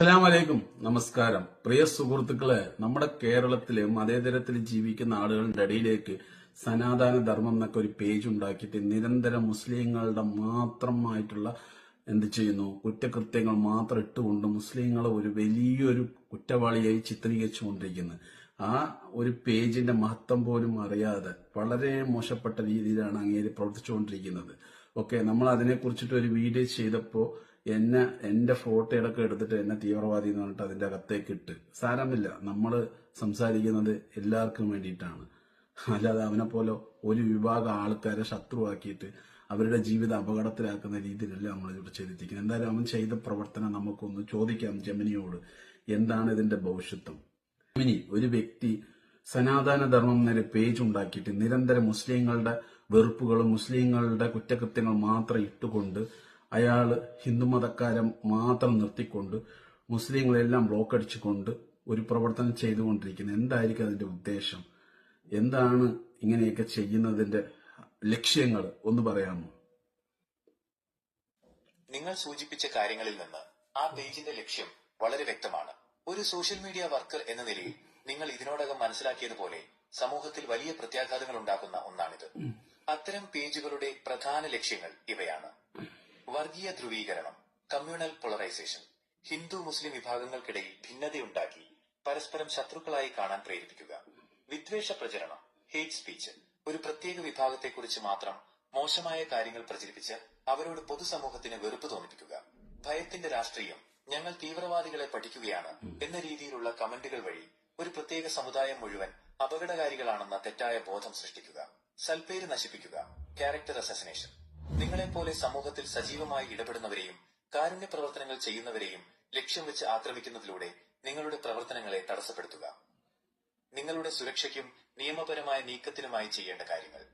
അസ്സലാമലൈക്കും. നമസ്കാരം. പ്രിയ സുഹൃത്തുക്കളെ നമ്മുടെ കേരളത്തിലെ മതേതരത്തിൽ ജീവിക്കുന്ന ആളുകളുടെ ഇടയിലേക്ക് സനാതന ധർമ്മം എന്നൊക്കെ ഒരു പേജ് ഉണ്ടാക്കിയിട്ട് നിരന്തരം മുസ്ലിങ്ങളുടെ മാത്രമായിട്ടുള്ള എന്ത് ചെയ്യുന്നു? കുറ്റകൃത്യങ്ങൾ മാത്രം ഇട്ടുകൊണ്ട് മുസ്ലിങ്ങളെ ഒരു വലിയൊരു കുറ്റവാളിയായി ചിത്രീകരിച്ചുകൊണ്ടിരിക്കുന്നത് ആ ഒരു പേജിന്റെ മഹത്വം പോലും അറിയാതെ വളരെ മോശപ്പെട്ട രീതിയിലാണ് അങ്ങേര് പ്രവർത്തിച്ചുകൊണ്ടിരിക്കുന്നത്. ഓക്കെ നമ്മൾ അതിനെ കുറിച്ചിട്ട് ഒരു വീഡിയോ ചെയ്തപ്പോൾ എന്നെ എന്റെ ഫോട്ടോയൊക്കെ എടുത്തിട്ട് എന്നെ തീവ്രവാദി എന്ന് പറഞ്ഞിട്ട് അതിന്റെ അകത്തേക്ക് ഇട്ട്. സാരമില്ല. നമ്മൾ സംസാരിക്കുന്നത് എല്ലാവർക്കും വേണ്ടിയിട്ടാണ്. അല്ലാതെ അവനെ പോലെ ഒരു വിഭാഗം ആൾക്കാരെ ശത്രുവാക്കിയിട്ട് അവരുടെ ജീവിതം അപകടത്തിലാക്കുന്ന രീതിയിലല്ല നമ്മൾ ഇവിടെ ചെയ്തിരിക്കുന്നത്. എന്തായാലും അവൻ ചെയ്ത പ്രവർത്തനം നമുക്കൊന്ന് ചോദിക്കാം ജമിനിയോട്. എന്താണ് ഇതിന്റെ ഭവിഷ്യത്വം ജമിനി ഒരു വ്യക്തി സനാതന ധർമ്മം എന്നൊരു പേജ് ഉണ്ടാക്കിയിട്ട് നിരന്തരം മുസ്ലിങ്ങളുടെ വെറുപ്പുകളും മുസ്ലിങ്ങളുടെ കുറ്റകൃത്യങ്ങൾ മാത്രം ഇട്ടുകൊണ്ട് അയാൾ ഹിന്ദുമതക്കാരെ മാത്രം നിർത്തിക്കൊണ്ട് മുസ്ലിങ്ങളെല്ലാം ബ്ലോക്ക് അടിച്ചുകൊണ്ട് ഒരു പ്രവർത്തനം ചെയ്തുകൊണ്ടിരിക്കുന്നത് എന്തായിരിക്കും അതിന്റെ ഉദ്ദേശം? എന്താണ് ഇങ്ങനെയൊക്കെ ചെയ്യുന്നതിന്റെ ലക്ഷ്യങ്ങൾ? ഒന്ന് പറയാമോ? നിങ്ങൾ സൂചിപ്പിച്ച കാര്യങ്ങളിൽ നിന്ന് ആ പേജിന്റെ ലക്ഷ്യം വളരെ വ്യക്തമാണ്. ഒരു സോഷ്യൽ മീഡിയ വർക്കർ എന്ന നിലയിൽ നിങ്ങൾ ഇതിനോടകം മനസ്സിലാക്കിയതുപോലെ സമൂഹത്തിൽ വലിയ പ്രത്യാഘാതങ്ങൾ ഉണ്ടാക്കുന്ന ഒന്നാണിത്. അത്തരം പേജുകളുടെ പ്രധാന ലക്ഷ്യങ്ങൾ ഇവയാണ്. വർഗീയ ധ്രുവീകരണം കമ്മ്യൂണൽ പോളറൈസേഷൻ ഹിന്ദു മുസ്ലിം വിഭാഗങ്ങൾക്കിടയിൽ ഭിന്നതയുണ്ടാക്കി പരസ്പരം ശത്രുക്കളായി കാണാൻ പ്രേരിപ്പിക്കുക. വിദ്വേഷ പ്രചരണം ഹേറ്റ് സ്പീച്ച് ഒരു പ്രത്യേക വിഭാഗത്തെക്കുറിച്ച് മാത്രം മോശമായ കാര്യങ്ങൾ പ്രചരിപ്പിച്ച് അവരോട് പൊതുസമൂഹത്തിന് വെറുപ്പ് തോന്നിപ്പിക്കുക. ഭയത്തിന്റെ രാഷ്ട്രീയം ഞങ്ങൾ തീവ്രവാദികളെ പഠിക്കുകയാണ് എന്ന രീതിയിലുള്ള കമന്റുകൾ വഴി ഒരു പ്രത്യേക സമുദായം മുഴുവൻ അപകടകാരികളാണെന്ന തെറ്റായ ബോധം സൃഷ്ടിക്കുക. സൽപേര് നശിപ്പിക്കുക. ക്യാരക്ടർ അസസിനേഷൻ നിങ്ങളെപ്പോലെ സമൂഹത്തിൽ സജീവമായി ഇടപെടുന്നവരെയും കാരുണ്യ പ്രവർത്തനങ്ങൾ ചെയ്യുന്നവരെയും ലക്ഷ്യം വെച്ച് ആക്രമിക്കുന്നതിലൂടെ നിങ്ങളുടെ പ്രവർത്തനങ്ങളെ തടസ്സപ്പെടുത്തുക. നിങ്ങളുടെ സുരക്ഷയ്ക്കും നിയമപരമായ നീക്കത്തിനുമായി ചെയ്യേണ്ട കാര്യങ്ങൾ.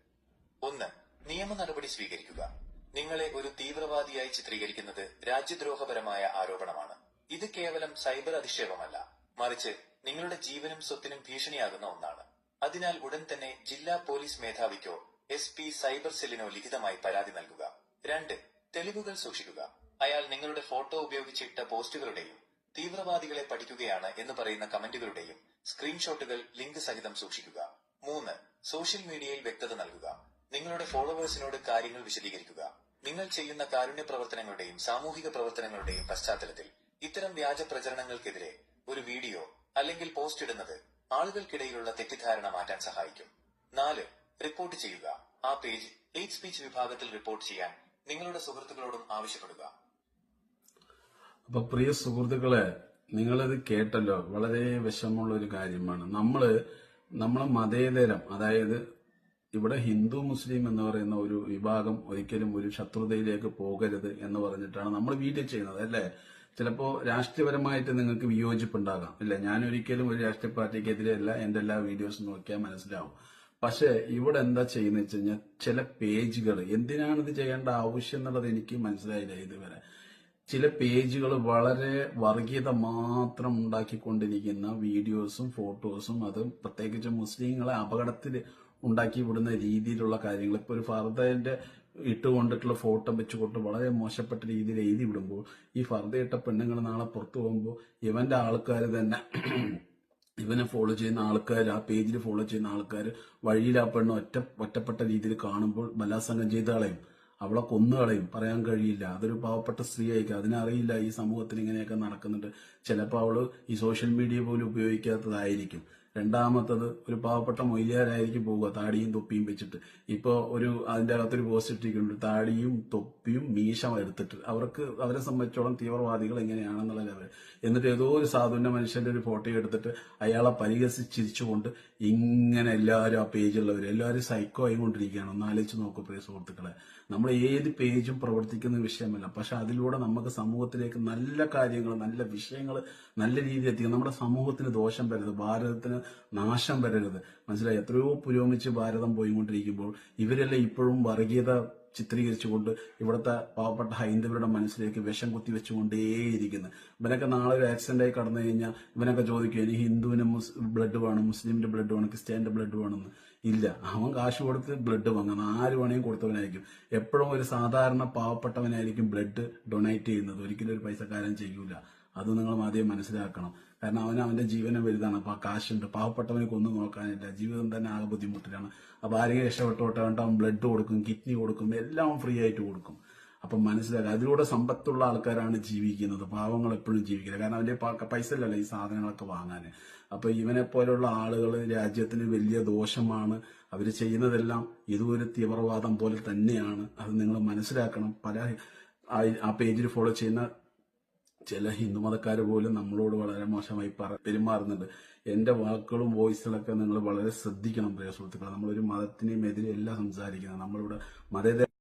ഒന്ന് നിയമ നടപടി സ്വീകരിക്കുക. നിങ്ങളെ ഒരു തീവ്രവാദിയായി ചിത്രീകരിക്കുന്നത് രാജ്യദ്രോഹപരമായ ആരോപണമാണ്. ഇത് കേവലം സൈബർ അധിക്ഷേപമല്ല. മറിച്ച് നിങ്ങളുടെ ജീവനും സ്വത്തിനും ഭീഷണിയാകുന്ന ഒന്നാണ്. അതിനാൽ ഉടൻ തന്നെ ജില്ലാ പോലീസ് മേധാവിക്കോ എസ് പി സൈബർ സെല്ലിനോ ലിഖിതമായി പരാതി നൽകുക. രണ്ട് തെളിവുകൾ സൂക്ഷിക്കുക. അയാൾ നിങ്ങളുടെ ഫോട്ടോ ഉപയോഗിച്ചിട്ട പോസ്റ്റുകളുടെയും തീവ്രവാദികളെ പഠിക്കുകയാണ് എന്ന് പറയുന്ന കമന്റുകളുടെയും സ്ക്രീൻഷോട്ടുകൾ ലിങ്ക് സഹിതം സൂക്ഷിക്കുക. മൂന്ന് സോഷ്യൽ മീഡിയയിൽ വ്യക്തത നൽകുക. നിങ്ങളുടെ ഫോളോവേഴ്സിനോട് കാര്യങ്ങൾ വിശദീകരിക്കുക. നിങ്ങൾ ചെയ്യുന്ന കാരുണ്യ പ്രവർത്തനങ്ങളുടെയും സാമൂഹിക പ്രവർത്തനങ്ങളുടെയും പശ്ചാത്തലത്തിൽ ഇത്തരം വ്യാജ പ്രചരണങ്ങൾക്കെതിരെ ഒരു വീഡിയോ അല്ലെങ്കിൽ പോസ്റ്റ് ഇടുന്നത് ആളുകൾക്കിടയിലുള്ള തെറ്റിദ്ധാരണ മാറ്റാൻ സഹായിക്കും. നാല് റിപ്പോർട്ട് ചെയ്യുക. ആ പേജ് ഹെയ്റ്റ് സ്പീച്ച് വിഭാഗത്തിൽ റിപ്പോർട്ട് ചെയ്യാൻ നിങ്ങളുടെ സുഹൃത്തുക്കളോടും ആവശ്യപ്പെടുക. അപ്പൊ പ്രിയ സുഹൃത്തുക്കളെ നിങ്ങളിത് കേട്ടല്ലോ. വളരെ വിഷമമുള്ള ഒരു കാര്യമാണ്. നമ്മൾ നമ്മളെ മതേതരം അതായത് ഇവിടെ ഹിന്ദു മുസ്ലിം എന്ന് പറയുന്ന ഒരു വിഭാഗം ഒരിക്കലും ഒരു ശത്രുതയിലേക്ക് പോകരുത് എന്ന് പറഞ്ഞിട്ടാണ് നമ്മൾ വീട്ടിൽ ചെയ്യുന്നത് അല്ലേ? ചിലപ്പോ രാഷ്ട്രീയപരമായിട്ട് നിങ്ങൾക്ക് വിയോജിപ്പുണ്ടാകാം ഇല്ല ഞാൻ ഒരിക്കലും ഒരു രാഷ്ട്രീയ പാർട്ടിക്കെതിരെ അല്ല എന്റെ എല്ലാ വീഡിയോസും നോക്കിയാൽ മനസ്സിലാവും. പക്ഷെ ഇവിടെ എന്താ ചെയ്യുന്ന വെച്ച് കഴിഞ്ഞാൽ ചില പേജുകൾ എന്തിനാണ് ഇത് ചെയ്യേണ്ട ആവശ്യം എന്നുള്ളത് എനിക്ക് മനസ്സിലായില്ല ഇതുവരെ. ചില പേജുകൾ വളരെ വർഗീയത മാത്രം ഉണ്ടാക്കിക്കൊണ്ടിരിക്കുന്ന വീഡിയോസും ഫോട്ടോസും അതും പ്രത്യേകിച്ച് മുസ്ലിങ്ങളെ അപകടത്തിൽ ഉണ്ടാക്കി വിടുന്ന രീതിയിലുള്ള കാര്യങ്ങൾ ഇപ്പൊ ഒരു ഫർദന്റെ ഇട്ടുകൊണ്ടിട്ടുള്ള ഫോട്ടോ വെച്ചുകൊണ്ട് വളരെ മോശപ്പെട്ട രീതിയിൽ എഴുതി വിടുമ്പോൾ ഈ ഫർദ ഇട്ട പെണ്ണുങ്ങൾ നാളെ പുറത്തു പോകുമ്പോൾ ഇവന്റെ ആൾക്കാർ തന്നെ ഇവനെ ഫോളോ ചെയ്യുന്ന ആൾക്കാർ ആ പേജിൽ ഫോളോ ചെയ്യുന്ന ആൾക്കാർ വഴിയിൽ ആ പെണ്ണ് ഒറ്റ ഒറ്റപ്പെട്ട രീതിയിൽ കാണുമ്പോൾ ബലാത്സംഗം ചെയ്ത കളയും. അവളെ കൊന്നു കളയും. പറയാൻ കഴിയില്ല. അതൊരു പാവപ്പെട്ട സ്ത്രീ ആയിരിക്കും അതിനറിയില്ല ഈ സമൂഹത്തിൽ ഇങ്ങനെയൊക്കെ നടക്കുന്നുണ്ട്. ചിലപ്പോൾ അവൾ ഈ സോഷ്യൽ മീഡിയ പോലും ഉപയോഗിക്കാത്തതായിരിക്കും. രണ്ടാമത്തത് ഒരു പാവപ്പെട്ട മൊയ്ലിയാരായിരിക്കും പോവുക താടിയും തൊപ്പിയും വെച്ചിട്ട്. ഇപ്പൊ ഒരു അതിന്റെ അകത്തൊരു പോസ്റ്റ് താടിയും തൊപ്പിയും മീശ എടുത്തിട്ട്. അവർക്ക് അവരെ സംബന്ധിച്ചോളം തീവ്രവാദികൾ എങ്ങനെയാണെന്നുള്ള ലെവൽ. എന്നിട്ട് ഏതോ ഒരു സാധുവിന്റെ മനുഷ്യന്റെ ഒരു ഫോട്ടോ എടുത്തിട്ട് അയാളെ പരിഹസിച്ചിരിച്ചുകൊണ്ട് ഇങ്ങനെ എല്ലാവരും ആ പേജുള്ളവർ എല്ലാവരും സൈക്കോ ആയിക്കൊണ്ടിരിക്കുകയാണ്. ഒന്ന് ആലോചിച്ച് നോക്കൂ പ്രിയ സുഹൃത്തുക്കളെ. നമ്മൾ ഏത് പേജും പ്രവർത്തിക്കുന്ന വിഷയമല്ല. പക്ഷെ അതിലൂടെ നമുക്ക് സമൂഹത്തിലേക്ക് നല്ല കാര്യങ്ങൾ നല്ല വിഷയങ്ങൾ നല്ല രീതിയിൽ എത്തിക്കുക നമ്മുടെ സമൂഹത്തിന് ദോഷം വരരുത്. ഭാരതത്തിന് നാശം വരരുത്. മനസ്സിലായി? എത്രയോ പുരോഗമിച്ച് ഭാരതം പോയിക്കൊണ്ടിരിക്കുമ്പോൾ ഇവരെല്ലാം ഇപ്പോഴും വർഗീയത ചിത്രീകരിച്ചുകൊണ്ട് ഇവിടുത്തെ പാവപ്പെട്ട ഹൈന്ദവരുടെ മനസ്സിലേക്ക് വിഷം കുത്തിവെച്ചുകൊണ്ടേയിരിക്കുന്നു. ഇവനൊക്കെ നാളെ ഒരു ആക്സിഡന്റ് ആയി കടന്നു കഴിഞ്ഞാൽ ഇവനൊക്കെ ചോദിക്കും ഇനി ഹിന്ദുവിന് ബ്ലഡ് വേണം മുസ്ലിമിന്റെ ബ്ലഡ് വേണം ക്രിസ്ത്യാനിന്റെ ബ്ലഡ് വേണമെന്ന്. ഇല്ല. അവൻ കാശ് കൊടുത്ത് ബ്ലഡ് വാങ്ങണം ആര് വേണമെങ്കിലും കൊടുത്തവനായിരിക്കും. എപ്പോഴും ഒരു സാധാരണ പാവപ്പെട്ടവനായിരിക്കും ബ്ലഡ് ഡൊണേറ്റ് ചെയ്യുന്നത്. ഒരിക്കലും ഒരു പൈസക്കാരൻ ചെയ്യൂല. അത് നിങ്ങൾ ആദ്യം മനസ്സിലാക്കണം. കാരണം അവന് അവന്റെ ജീവനം വലുതാണ്. അപ്പൊ കാശുണ്ട്. പാവപ്പെട്ടവനെ കൊന്നു നോക്കാനില്ല. ജീവിതം തന്നെ ആകെ ബുദ്ധിമുട്ടിലാണ്. അപ്പൊ ആരെ രക്ഷപ്പെട്ടോട്ടെ അവൻ ബ്ലഡ് കൊടുക്കും കിഡ്നി കൊടുക്കും എല്ലാം ഫ്രീ ആയിട്ട് കൊടുക്കും. അപ്പം മനസ്സിലാക്കുക. അതിലൂടെ സമ്പത്തുള്ള ആൾക്കാരാണ് ജീവിക്കുന്നത്. പാവങ്ങൾ എപ്പോഴും ജീവിക്കില്ല. കാരണം അവന്റെ പൈസ ഇല്ലല്ലോ ഈ സാധനങ്ങളൊക്കെ വാങ്ങാൻ അപ്പൊ ഇവനെ പോലുള്ള ആളുകൾ രാജ്യത്തിന് വലിയ ദോഷമാണ്. അവർ ചെയ്യുന്നതെല്ലാം ഇതുപോലെ തീവ്രവാദം പോലെ തന്നെയാണ്. അത് നിങ്ങൾ മനസ്സിലാക്കണം. പല ആ പേജിൽ ഫോളോ ചെയ്യുന്ന ചില ഹിന്ദുമതക്കാർ പോലും നമ്മളോട് വളരെ മോശമായി പറ പെരുമാറുന്നുണ്ട്. എന്റെ വാക്കുകളും വോയിസുകളൊക്കെ നിങ്ങൾ വളരെ ശ്രദ്ധിക്കണം പ്രിയ സുഹൃത്തുക്കളെ. നമ്മളൊരു മതത്തിനെയും എതിരെ സംസാരിക്കുന്നത്. നമ്മളിവിടെ മതേതര